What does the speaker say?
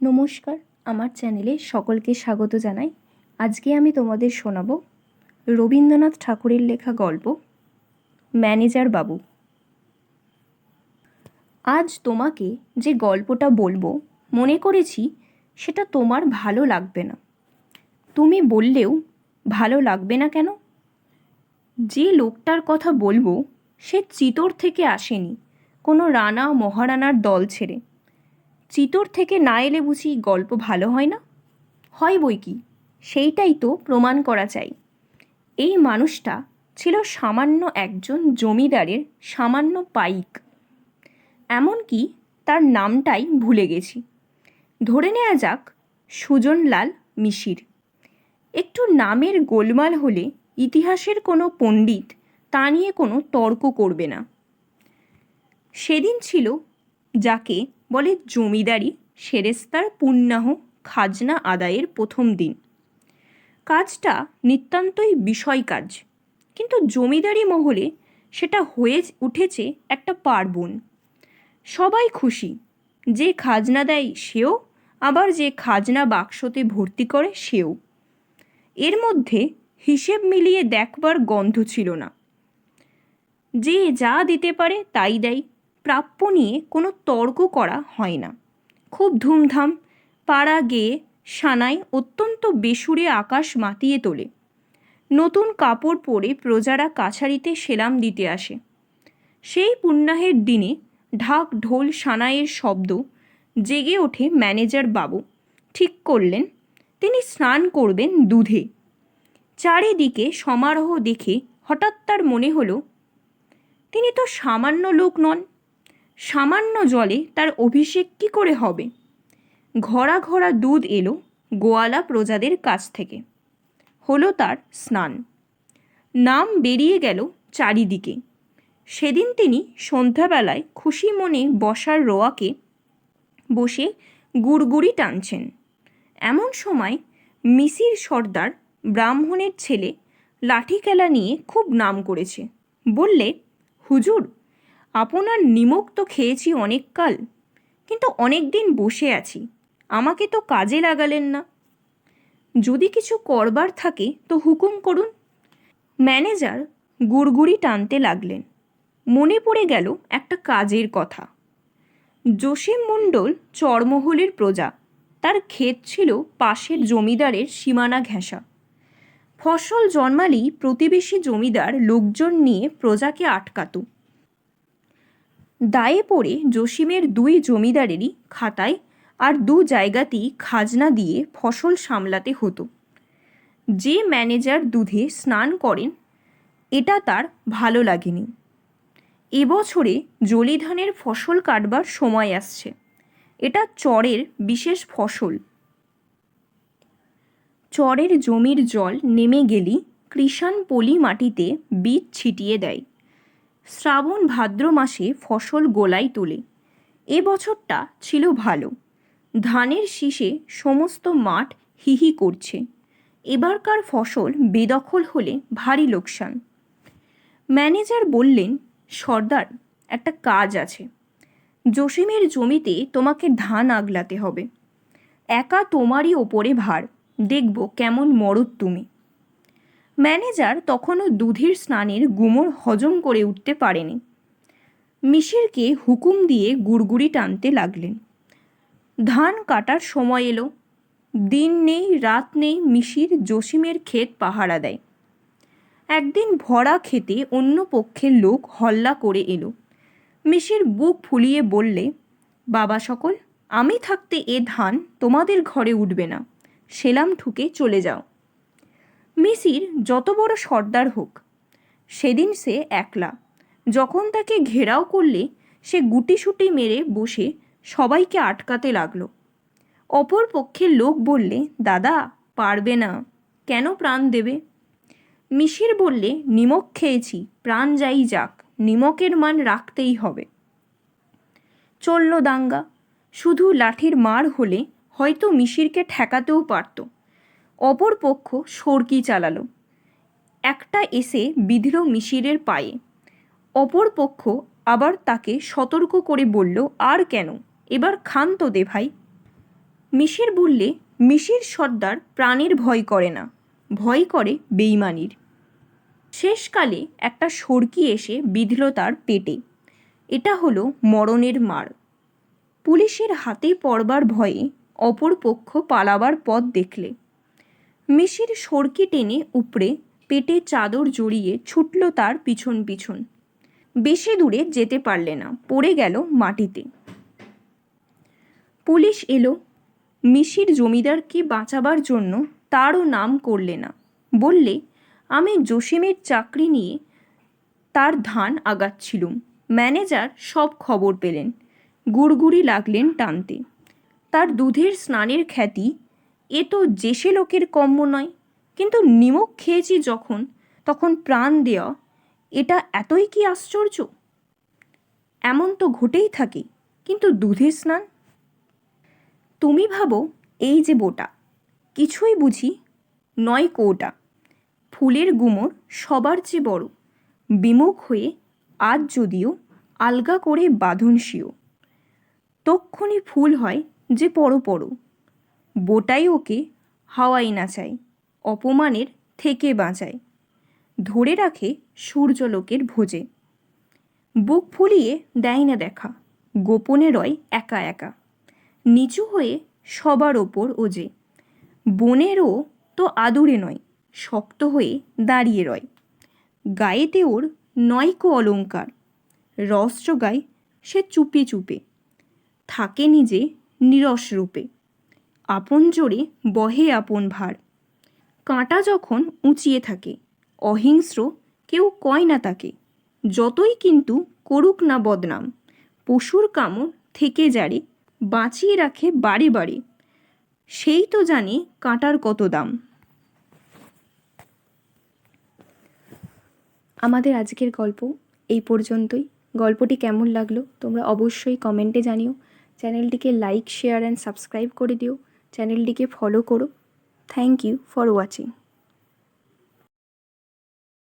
নমস্কার, আমার চ্যানেলে সকলকে স্বাগত জানাই। আজকে আমি তোমাদের শোনাব রবীন্দ্রনাথ ঠাকুরের লেখা গল্প, ম্যানেজার বাবু। আজ তোমাকে যে গল্পটা বলব, মনে করেছি সেটা তোমার ভালো লাগবে না। তুমি বললেও ভালো লাগবে না কেন? যে লোকটার কথা বলব, সে চিতোর থেকে আসেনি, কোনো রানা মহারানার দল ছেড়ে। চিতোর থেকে না এলে বুঝি গল্প ভালো হয় না? হয় বই কি? সেইটাই তো প্রমাণ করা চাই। এই মানুষটা ছিল সামান্য একজন জমিদারের সামান্য পাইক। এমনকি তার নামটাই ভুলে গেছি। ধরে নেওয়া যাক, সুজনলাল মিশির। একটু নামের গোলমাল হলে ইতিহাসের কোনো পণ্ডিত তা নিয়ে কোনো তর্ক করবে না। সেদিন ছিল যাকে বলে জমিদারি সেরেস্তার পুণ্যাহ খাজনা আদায়ের প্রথম দিন। কাজটা নিতান্তই বিষয় কাজ, কিন্তু জমিদারি মহলে সেটা হয়ে উঠেছে একটা পার্বণ। সবাই খুশি, যে খাজনা দেয় সেও, আবার যে খাজনা বাক্সতে ভর্তি করে সেও। এর মধ্যে হিসেব মিলিয়ে দেখবার গন্ধ ছিল না। যে যা দিতে পারে তাই দেয়। প্রাপ্য নিয়ে কোনো তর্ক করা হয় না। খুব ধুমধাম, পাড়া গেয়ে সানায় অত্যন্ত বেসুরে আকাশ মাতিয়ে তোলে। নতুন কাপড় পরে প্রজারা কাছারিতে সেলাম দিতে আসে। সেই পুণ্যাহের দিনে ঢাক ঢোল সানাইয়ের শব্দ জেগে ওঠে ম্যানেজার বাবু। ঠিক করলেন, তিনি স্নান করবেন দুধে। চারিদিকে সমারোহ দেখে হঠাৎ তার মনে হলো, তিনি তো সামান্য লোক নন। সামান্য জলে তার অভিষেক কি করে হবে? ঘরা ঘরা দুধ এলো গোয়ালা প্রজাদের কাছ থেকে। হলো তার স্নান। নাম বেরিয়ে গেল চারিদিকে। সেদিন তিনি সন্ধ্যাবেলায় খুশি মনে বসার রোয়াকে বসে গুড়গুড়ি টানছেন। এমন সময় মিসির সর্দার, ব্রাহ্মণের ছেলে লাঠি খেলা নিয়ে খুব নাম করেছে। বললে, হুজুর আপনার নিমক তো খেয়েছি অনেক কাল কিন্তু অনেক দিন বসে আছি, আমাকে তো কাজে লাগালেন না। যদি কিছু করবার থাকে তো হুকুম করুন। ম্যানেজার গুড়গুড়ি টানতে লাগলেন। মনে পড়ে গেল একটা কাজের কথা। জসিম মণ্ডল চরমহলের প্রজা, তার ক্ষেত ছিল পাশের জমিদারের সীমানা ঘেঁষা। ফসল জন্মালেই প্রতিবেশী জমিদার লোকজন নিয়ে প্রজাকে আটকাতো। দায়ে পড়ে জসিমের দুই জমিদারেরই খাতায় আর দু জায়গাতেই খাজনা দিয়ে ফসল সামলাতে হতো। যে ম্যানেজার দুধে স্নান করেন, এটা তার ভালো লাগেনি। এবছরে জলি ধানের ফসল কাটবার সময় আসছে। এটা চরের বিশেষ ফসল। চরের জমির জল নেমে গেলেই কৃষাণ পলি মাটিতে বীজ ছিটিয়ে দেয়। শ্রাবণ ভাদ্র মাসে ফসল গোলাই তোলে। এ বছরটা ছিল ভালো। ধানের শীষে সমস্ত মাঠ হিহি করছে। এবারকার ফসল বেদখল হলে ভারী লোকসান। ম্যানেজার বললেন, সর্দার, একটা কাজ আছে। জসিমের জমিতে তোমাকে ধান আগলাতে হবে। একা তোমারই ওপরে ভার। দেখব কেমন মরদ তুমি। ম্যানেজার তখনও দুধের স্নানের গুমর হজম করে উঠতে পারেনি। মিশিরকে হুকুম দিয়ে গুড়গুড়ি টানতে লাগলেন। ধান কাটার সময় এলো। দিন নেই, রাত নেই, মিশির জসিমের ক্ষেত পাহারা দেয়। একদিন ভরা খেতে অন্য পক্ষের লোক হল্লা করে এলো। মিশির বুক ফুলিয়ে বললে, বাবা সকল, আমি থাকতে এ ধান তোমাদের ঘরে উঠবে না। সেলাম ঠুকে চলে যাও। মিসির যত বড় সর্দার হোক, সেদিন সে একলা। যখন তাকে ঘেরাও করলে, সে গুটিসুটি মেরে বসে সবাইকে আটকাতে লাগল। অপর পক্ষের লোক বললে, দাদা, পারবে না। কেন প্রাণ দেবে? মিশির বললে, নিমক খেয়েছি, প্রাণ যাই যাক, নিমকের মান রাখতেই হবে। চলল দাঙ্গা। শুধু লাঠির মার হলে হয়তো মিশিরকে ঠেকাতেও পারত। অপর পক্ষ সরকি চালালো। একটা এসে বিধল মিশিরের পায়ে। অপর পক্ষ আবার তাকে সতর্ক করে বলল, আর কেন? এবার খান তো দে ভাই। মিশির বললে, মিশির সর্দার প্রাণের ভয় করে না। ভয় করে বেইমানির শেষকালে একটা সরকি এসে বিঁধল তার পেটে। এটা হলো মরণের মার। পুলিশের হাতে পড়বার ভয়ে অপর পক্ষ পালাবার পথ দেখলে। মিশির সরকি টেনে উপড়ে পেটে চাদর জড়িয়ে ছুটল তার পিছন পিছন। বেশি দূরে যেতে পারলে না, পড়ে গেল মাটিতে। পুলিশ এলো, মিশির জমিদারকে বাঁচাবার জন্য তারও নাম করলে না। বললে, আমি জসিমের চাকরি নিয়ে তার ধান আগাচ্ছিলুম। ম্যানেজার সব খবর পেলেন। গুড়গুড়ি লাগলেন টানতে। তার দুধের স্নানের খ্যাতি এ তো যেসে লোকের কম্য নয়। কিন্তু নিমক খেয়েছি যখন, তখন প্রাণ দেওয়া এটা এতই কি আশ্চর্য? এমন তো ঘটেই থাকে, কিন্তু দুধের স্নান? তুমি ভাবো, এই যে বোটা, কিছুই বুঝি, নয় কৌটা, ফুলের গুমর সবার চেয়ে বড়, বিমুখ হয়ে আজ যদিও আলগা করে বাঁধন শিও তক্ষণি ফুল হয় যে পড়ো পড়ো বোটাই ওকে হাওয়াই না চায়, অপমানের থেকে বাঁচায়। ধরে রাখে সূর্যলোকের ভোজে। বুক ফুলিয়ে দেয় না দেখা, গোপনে রয় একা একা। নিচু হয়ে সবার ওপর ওজে। বনেরও তো আদুরে নয়, শক্ত হয়ে দাঁড়িয়ে রয়। গায়েতে ওর নয়কো অলঙ্কার, রস জোগায় সে চুপে চুপে। থাকে নিজে নিরস রূপে। আপন জোরে বহে আপন ভার। কাঁটা যখন উঁচিয়ে থাকে, অহিংস্র কেউ কয় না তাকে, যতই কিন্তু করুক না বদনাম, পশুর কামড় থেকে যারে বাঁচিয়ে রাখে বারে বারে সেই তো জানে কাঁটার কত দাম। আমাদের আজকের গল্প এই পর্যন্তই। গল্পটি কেমন লাগল তোমরা অবশ্যই কমেন্টে জানিও। চ্যানেলটিকে লাইক, শেয়ার অ্যান্ড সাবস্ক্রাইব করে দিও। চ্যানেলটিকে ফলো করো থ্যাংক ইউ ফর ওয়াচিং